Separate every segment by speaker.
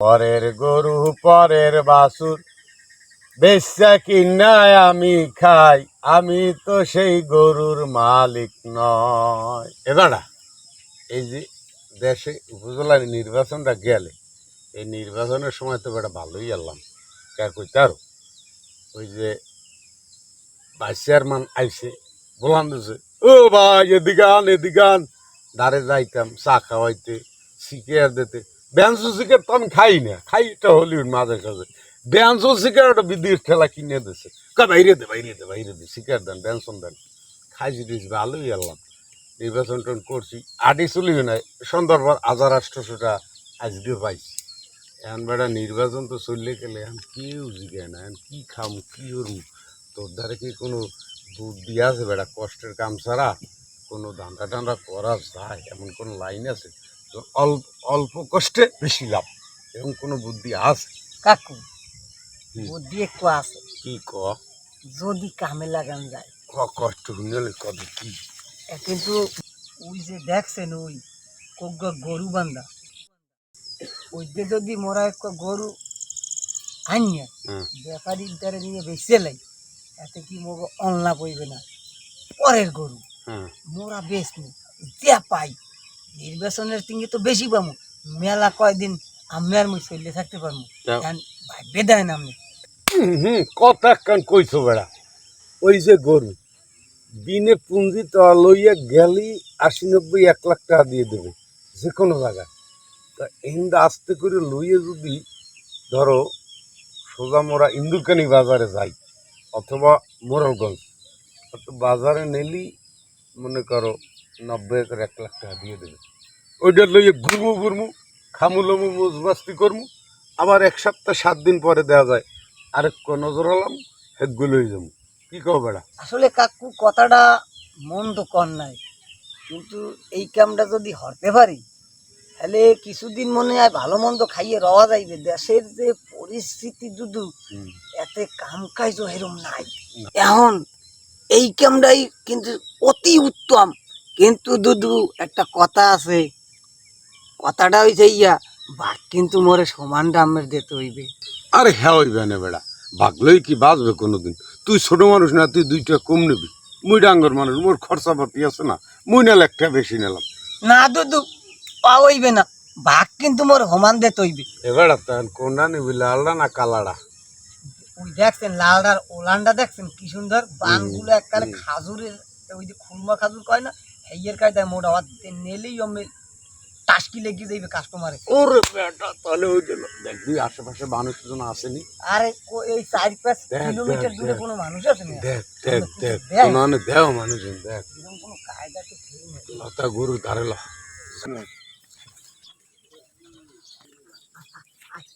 Speaker 1: পরের গরু, পরের বাসুর বেচা কিনায় আমি খাই, আমি তো সেই গরুর মালিক নয় এবারা এই যে দেশে উপজেলার নির্বাচনটা গেলে, এই নির্বাচনের সময় তো বেটা ভালোই এলাম কে কইতে আরও? ওই যে ভাইস চেয়ারম্যান আইসে বলান দিছে, ও ভাই, এদিকে আন এদিকে আন। দাঁড়ে যাইতাম, চা খাওয়াইতে সিগারেট দিতে। ব্যাঞ্চো সিগারেট তো আমি খাই না। খাই এটা হলিউড মাঝে সাঝে। ব্যাঞ্চো সিগারেট বিদির ঠেলা কিনে দিছে। কা বাইরে দে বাইরে দে বাইরে দে, সিগারেট দেন ব্যানসন দেন। খাইছি দিয়েছি ভালোই এলাম নির্বাচন টন করছি। আটি চলিবে না সন্ধ্যার পর হাজার আটশোটা আজকে পাইছি। এখন বেটা নির্বাচন তো চললে গেলে এখন কেউ জিগে না। এখন কি খাম, কি করুম তোর ধারে কি কোনো বুদ্ধি আছে বেটা? কষ্টের কাম ছাড়া কোনো ধান্দা টান্দা করা যায়? এমন কোনো লাইন আছে? তো অল্প অল্প কষ্টে বেশি লাভ। এরকম কোনো বুদ্ধি আছে?
Speaker 2: কাকু। বুদ্ধি একটু আছে।
Speaker 1: কি ক?
Speaker 2: যদি কামে লাগান যায়।
Speaker 1: ক কষ্ট হলে কত কি?
Speaker 2: কিন্তু ওই যে দেখছেন ওই কোক গরু বান্ধা ওই যে যদি মোরা এক গরু আনিয়া ব্যাপারীর দ্বারা নিয়ে বেঁচে লাই এতে কি মোগ অনলা পইবে না? পরের গরু মোরা বেশ নি যা পাই। নির্বাচনের তিঙ্গে তো বেশি পামু। মেলা কয়দিন আমি আর মুই চললে থাকতে পারব ভাববে দেয় না আপনি
Speaker 1: হুম কথা কান কইছো বেড়া। ওই যে গরু দিনে পুঁজি তো লইয়া গেলি আশি নব্বই এক লাখ টাকা দিয়ে দেবে যে কোনো জায়গায়। তা ইন্দা আস্তে করে লইয়ে যদি ধরো সোজা মোরা ইন্দুরকানি বাজারে যাই অথবা মোরালগঞ্জ তো বাজারে নেলি মনে করো নব্বই একর এক লাখ টাকা দিয়ে দেবে। ওইটা লইয়ে ঘুরমু ঘুরমু খামু লমু মজবাস্তি করমু আবার এক সপ্তাহ সাত দিন পরে দেওয়া যায়। আরেক নজর হলাম হেগুলো হয়ে যাব কি কও বেড়া?
Speaker 2: আসলে কাকু কথাটা মন্দ কর নাই। কিন্তু এই কামটা যদি হরতে পারি তাহলে কিছুদিন মনে হয় ভালো মন্দ খাইয়ে রওয়া যাইবে। দেশের যে পরিস্থিতি দুদু এতে কাম কাজ এরম নাই। এখন এই কামটাই কিন্তু অতি উত্তম। কিন্তু দুদু একটা কথা আছে। কথাটা হইছে ইয়া বাঘ কিন্তু মোরে সমান দামের দিতে হইবে।
Speaker 1: আরে হ্যাঁ হইবে না বেড়া। ভাগলই কি বাঁচবে কোনোদিন? তুই ছোট মানুষ না তুই দুইটা কম নিবি। মুই ডাঙ্গর মানুষ মোর খরচা পাতি আছে না। মুই নালে একটা বেশি নিলাম।
Speaker 2: না দুদু পা হইবে না। বাঘ কিন্তু মোর সমান দিতে হইবে।
Speaker 1: এবারে তখন কোনটা নিবি লালটা না কালাটা
Speaker 2: ওই দেখছেন লালদার ওলানটা দেখছেন? কি সুন্দর বানগুলো এককালে খাজুরের ওই যে খুলমা খাজুর কয় না? হেইয়ের কায়দায় মোটা হাত নেলেই আমি টাসকি লেগে যাইবে কাস্টমারে
Speaker 1: ওরে বেটা তাহলে ওই জন্য। দেখবি আশেপাশে মানুষজন আসেনি।
Speaker 2: আরে এই চার পাঁচ কিলোমিটার দূরে কোনো মানুষ আছে না?
Speaker 1: দেখ দেখ দেখ। কোনো দেও মানুষজন দেখ।
Speaker 2: কোনো কায়দা তো ঠিক নেই।
Speaker 1: লতা গরু ধারে ল।
Speaker 2: আয়,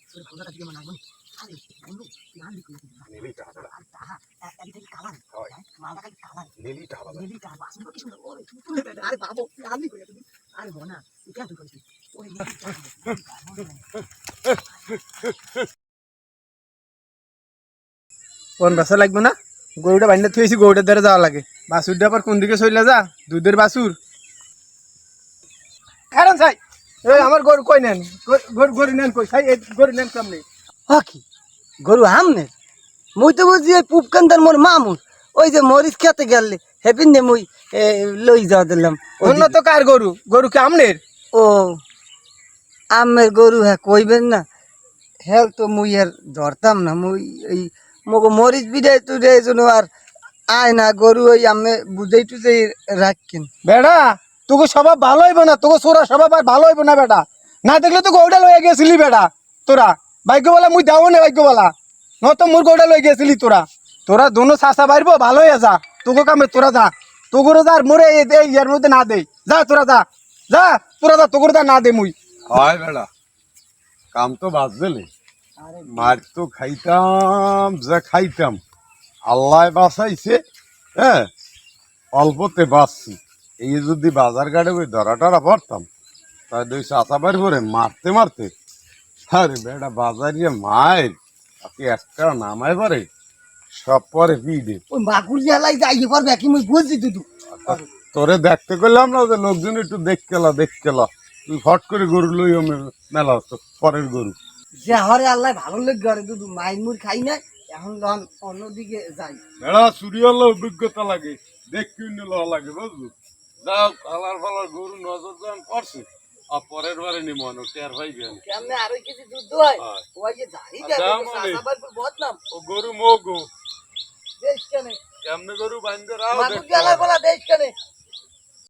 Speaker 2: বন্ধু, কেন
Speaker 3: বাসা লাগবে না? গরুটা বাইন্দা থুয়েছি গরুটার দ্বারা যাওয়া লাগে। বাসুরটা আবার কোন দিকে চলে যা দুধের বাসুর কারণ সাই আমার গরু কই নেন। গরু- গরু নেন কই সাই গরু নেন সামনে
Speaker 2: হকি গরু আমনের মুই তো বুঝি ওই পুপকান্দার মোর মামুর। ওই যে মরিচ খেতে গেলে হেপিন দে মুই লই যাওয়া দিলাম।
Speaker 3: অন্য তো কার গরু? গরু কি আমনের?
Speaker 2: ও আমের গরু হ্যাঁ কইবেন না। হ্যাঁ তো মুই আর ধরতাম না। মুই এই মগো মরিচ বিদায় তো রে জন্য আর আয় না গরু ওই আমি বুঝাই টুজাই রাখেন
Speaker 3: বেড়া তোকে স্বভাব ভালো হইব না? তোকে সোরা আর ভালো হইব না বেটা না দেখলে তো গরুটা লয়ে গেছিলি বেটা তোরা। ভাগ্য বলা মুই দেও না ভাগ্য বলা ন তো মোর গরুটা লয়ে গেছিলি তোরা তোরা দোনো চাষা বাড়বো ভালো হয়ে যা তোকে কামে তোরা যা। তোগুরো যা আর মোরে এই ইয়ার মধ্যে না দেই যা তোরা যা। যা তোরা যা তোগুরো যা না দে মুই।
Speaker 1: হয় বেড়া কাম তো বাঁচবেলে মার তো খাইতাম যা খাইতাম। আল্লাহ বাঁচাইছে হ্যাঁ অল্পতে বাঁচছি। এই যদি বাজার ঘাটে ওই ধরা টরা পড়তাম তাই দুই চাচা বাড়ি করে মারতে মারতে আরে বেটা বাজারিয়ে মায়ের। আপনি একটা নামায় পারে সব পরে পিডে
Speaker 2: ওই মাগুর জ্বালাই যাইতে পারবে কি মুই বুঝছি দুদু।
Speaker 1: তোরে দেখতে করলাম না যে লোকজন একটু দেখ কেলা দেখ কেলা তুই ফট করে গরু লই মেলা হতো পরের গরু।
Speaker 2: যে হরে আল্লাহ ভালো লেগে ঘরে দুধ মাইন মুড় খাই না এখন লন অন্যদিকে যাই।
Speaker 1: বেড়া চুরি হলে অভিজ্ঞতা লাগে দেখি লওয়া লাগে বুঝলো? যাও কালার ফালার গরু নজর দান করছে আর পরের বারে নিমন টের ভাই গেল?
Speaker 2: কেমনে আরে কিছু যুদ্ধ হয়?
Speaker 1: হয়।
Speaker 2: ওই যে জানি
Speaker 1: মানে।
Speaker 2: সাসাবার পর বদনাম।
Speaker 1: ও গরু মগো।
Speaker 2: দেশ কেনে।
Speaker 1: কেমনে গরু বাইন্দে রাও
Speaker 2: মানুষ গেলা বলা দেশ কেনে।